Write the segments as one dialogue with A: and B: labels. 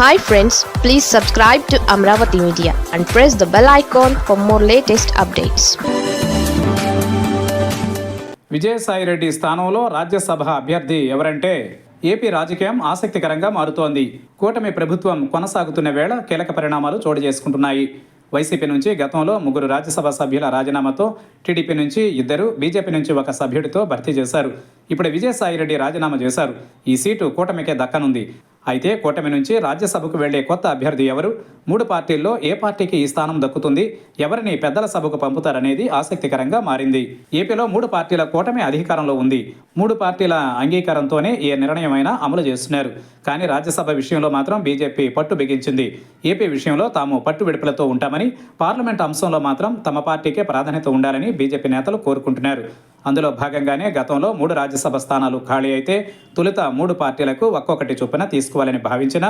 A: Hi friends please subscribe to Amaravati media and press the bell icon for more latest updates
B: Vijayasai Reddy స్థానంలో రాజ్యసభ అభ్యర్థి ఎవరంటే AP రాజకీయం ఆసక్తికరంగా మారుతోంది. కూటమి ప్రభుత్వం కొనసాగుతున్న వేళ కీలక పరిణామాలు చోటు చేసుకుంటున్నాయి. వైసీపీ నుంచి గతంలో ముగ్గురు రాజ్యసభ సభ్యుల రాజీనామాతో టీడీపీ నుంచి ఇద్దరు బీజేపీ నుంచి ఒక సభ్యుడితో భర్తీ చేశారు. ఇప్పుడు విజయసాయిరెడ్డి రాజీనామా చేశారు. ఈ సీటు కూటమికే దక్కనుంది. అయితే కూటమి నుంచి రాజ్యసభకు వెళ్ళే కొత్త అభ్యర్థి ఎవరు? మూడు పార్టీల్లో ఏ పార్టీకి ఈ స్థానం దక్కుతుంది? ఎవరిని పెద్దల సభకు పంపుతారనేది ఆసక్తికరంగా మారింది. ఏపీలో మూడు పార్టీల కూటమి అధికారంలో ఉంది. మూడు పార్టీల అంగీకారంతోనే ఏ నిర్ణయమైనా అమలు చేస్తున్నారు. కానీ రాజ్యసభ విషయంలో మాత్రం బీజేపీ పట్టు బిగించింది. ఏపీ విషయంలో తాము పట్టు విడుపులతో ఉంటామని పార్లమెంట్ అంశంలో మాత్రం తమ పార్టీకే ప్రాధాన్యత ఉండాలని బీజేపీ నేతలు కోరుకుంటున్నారు. అందులో భాగంగానే గతంలో మూడు రాజ్యసభ స్థానాలు ఖాళీ అయితే తొలుత మూడు పార్టీలకు ఒక్కొక్కటి చొప్పున తీసుకోవాలని భావించిన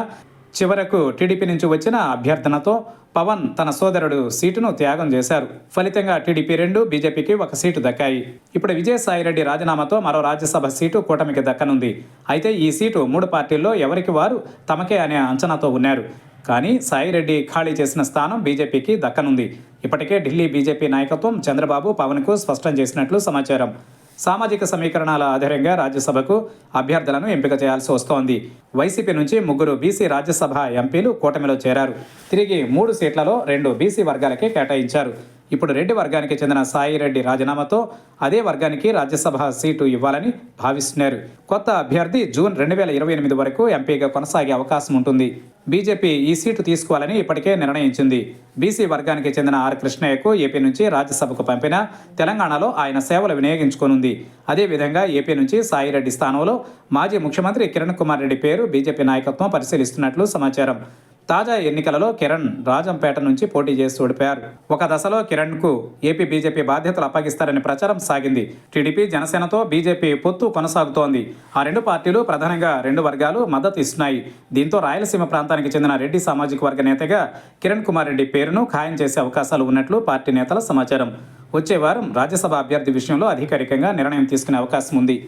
B: చివరకు టీడీపీ నుంచి వచ్చిన అభ్యర్థనతో పవన్ తన సోదరుడు సీటును త్యాగం చేశారు. ఫలితంగా టీడీపీ రెండు బీజేపీకి ఒక సీటు దక్కాయి. ఇప్పుడు విజయసాయిరెడ్డి రాజీనామాతో మరో రాజ్యసభ సీటు కూటమికి దక్కనుంది. అయితే ఈ సీటు మూడు పార్టీల్లో ఎవరికి వారు తమకే అనే అంచనాతో ఉన్నారు. కానీ సాయిరెడ్డి ఖాళీ చేసిన స్థానం బీజేపీకి దక్కనుంది. ఇప్పటికే ఢిల్లీ బీజేపీ నాయకత్వం చంద్రబాబు పవన్కు స్పష్టం చేసినట్లు సమాచారం. సామాజిక సమీకరణాల ఆధారంగా రాజ్యసభకు అభ్యర్థులను ఎంపిక చేయాల్సి వస్తోంది. వైసీపీ నుంచి ముగ్గురు బీసీ రాజ్యసభ ఎంపీలు కూటమిలో చేరారు. తిరిగి మూడు సీట్లలో రెండు బీసీ వర్గాలకే కేటాయించారు. ఇప్పుడు రెడ్డి వర్గానికి చెందిన సాయిరెడ్డి రాజీనామాతో అదే వర్గానికి రాజ్యసభ సీటు ఇవ్వాలని భావిస్తున్నారు. కొత్త అభ్యర్థి జూన్ రెండు వేల ఇరవై ఎనిమిది వరకు ఎంపీగా కొనసాగే అవకాశం ఉంటుంది. బీజేపీ ఈ సీటు తీసుకోవాలని ఇప్పటికే నిర్ణయించింది. బీసీ వర్గానికి చెందిన ఆర్ కృష్ణయ్యకు ఏపీ నుంచి రాజ్యసభకు పంపిన తెలంగాణలో ఆయన సేవలు వినియోగించుకోనుంది. అదేవిధంగా ఏపీ నుంచి సాయిరెడ్డి స్థానంలో మాజీ ముఖ్యమంత్రి కిరణ్ కుమార్ రెడ్డి పేరు బీజేపీ నాయకత్వం పరిశీలిస్తున్నట్లు సమాచారం. తాజా ఎన్నికలలో కిరణ్ రాజంపేట నుంచి పోటీ చేసి ఓడిపోయారు. ఒక దశలో కిరణ్కు ఏపీ బీజేపీ బాధ్యతలు అప్పగిస్తారని ప్రచారం సాగింది. టీడీపీ జనసేనతో బీజేపీ పొత్తు కొనసాగుతోంది. ఆ రెండు పార్టీలు ప్రధానంగా రెండు వర్గాలు మద్దతు ఇస్తున్నాయి. దీంతో రాయలసీమ ప్రాంతానికి చెందిన రెడ్డి సామాజిక వర్గ నేతగా కిరణ్ కుమార్ రెడ్డి పేరును ఖాయం చేసే అవకాశాలు ఉన్నట్లు పార్టీ నేతల సమాచారం. వచ్చే వారం రాజ్యసభ అభ్యర్థి విషయంలో అధికారికంగా నిర్ణయం తీసుకునే అవకాశం ఉంది.